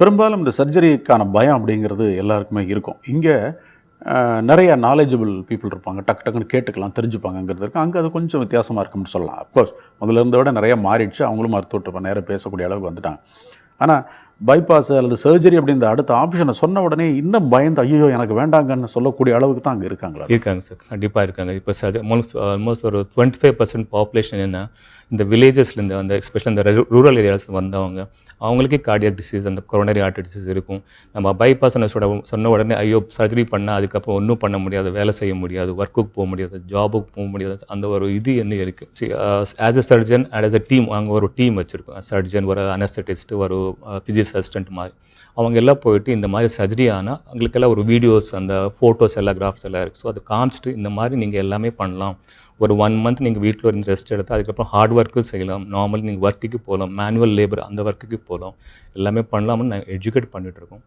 பெரும்பாலும் இந்த சர்ஜரிக்கான பயம் அப்படிங்கிறது எல்லாருக்குமே இருக்கும். இங்கே நிறைய நாலேஜபிள் பீப்புள் இருப்பாங்க. டக்கு டக்குன்னு கேட்டுக்கலாம் தெரிஞ்சுப்பாங்கங்கிறது இருக்குது அங்கே அது கொஞ்சம் வித்தியாசமாக இருக்கும்னு சொல்லலாம். அஃப்கோர்ஸ் முதல்ல இருந்த விட நிறைய மாறிடுச்சு. அவங்களும் மருத்துவத்தை நேரம் பேசக்கூடிய அளவுக்கு வந்துட்டாங்க. ஆனால் பைபாஸ் அல்லது சர்ஜரி அப்படின்ற அடுத்த ஆப்ஷனை சொன்ன உடனே இன்னும் பயந்து ஐயோ எனக்கு வேண்டாங்கன்னு சொல்லக்கூடிய அளவுக்கு தான் அங்கே இருக்காங்களா இருக்காங்க சார் கண்டிப்பாக இருக்காங்க. இப்போ சார் ஆல்மோஸ்ட் ஆல்மோஸ்ட் ஒரு டுவெண்ட்டி ஃபைவ் பர்சன்ட் பாப்புலேஷன் என்ன இந்த வில்லேஜஸ்லேருந்து அந்த எஸ்பெஷலி இந்த ரூரல் ஏரியாஸ் வந்தவங்க அவங்களுக்கே கார்டியாக் டிசீஸ் அந்த கொரோனரி ஆர்ட் டிசீஸ் இருக்கும். நம்ம பைபாஸ் சொன்ன சொன்ன உடனே ஐயோ சர்ஜரி பண்ணால் அதுக்கப்புறம் ஒன்றும் பண்ண முடியாது வேலை செய்ய முடியாது ஒர்க்குக்கு போக முடியாது ஜாபுக்கு போக முடியாது அந்த ஒரு இது என்ன இருக்குது as a surgeon and as a team அங்கே ஒரு டீம் வச்சுருக்கோம். சர்ஜன் ஒரு அனஸ்தட்டிஸ்ட் ஒரு uh, ஃபிசிக்ஸ் அசிஸ்டன்ட் மாதிரி. அவங்க எல்லாம் போயிட்டு இந்த மாதிரி சர்ஜரி ஆனால் அவங்களுக்கெல்லாம் ஒரு வீடியோஸ் அந்த ஃபோட்டோஸ் எல்லாம் கிராஃப்ஸ் எல்லாம் இருக்குது ஸோ அதை காமிச்சிட்டு இந்த மாதிரி நீங்கள் எல்லாமே பண்ணலாம். ஒரு ஒன் மந்த் நீங்கள் வீட்டில் இருந்து ரெஸ்ட் எடுத்து அதுக்கப்புறம் ஹார்ட் ஒர்க்கும் செய்யலாம். நார்மல் நீங்கள் ஒர்க்குக்கு போகலாம். மேனுவல் லேபர் அந்த ஒர்க்குக்கு போகலாம். எல்லாமே பண்ணலாம்னு நாங்கள் எஜுகேட் பண்ணிகிட்ருக்கோம் இருக்கோம்.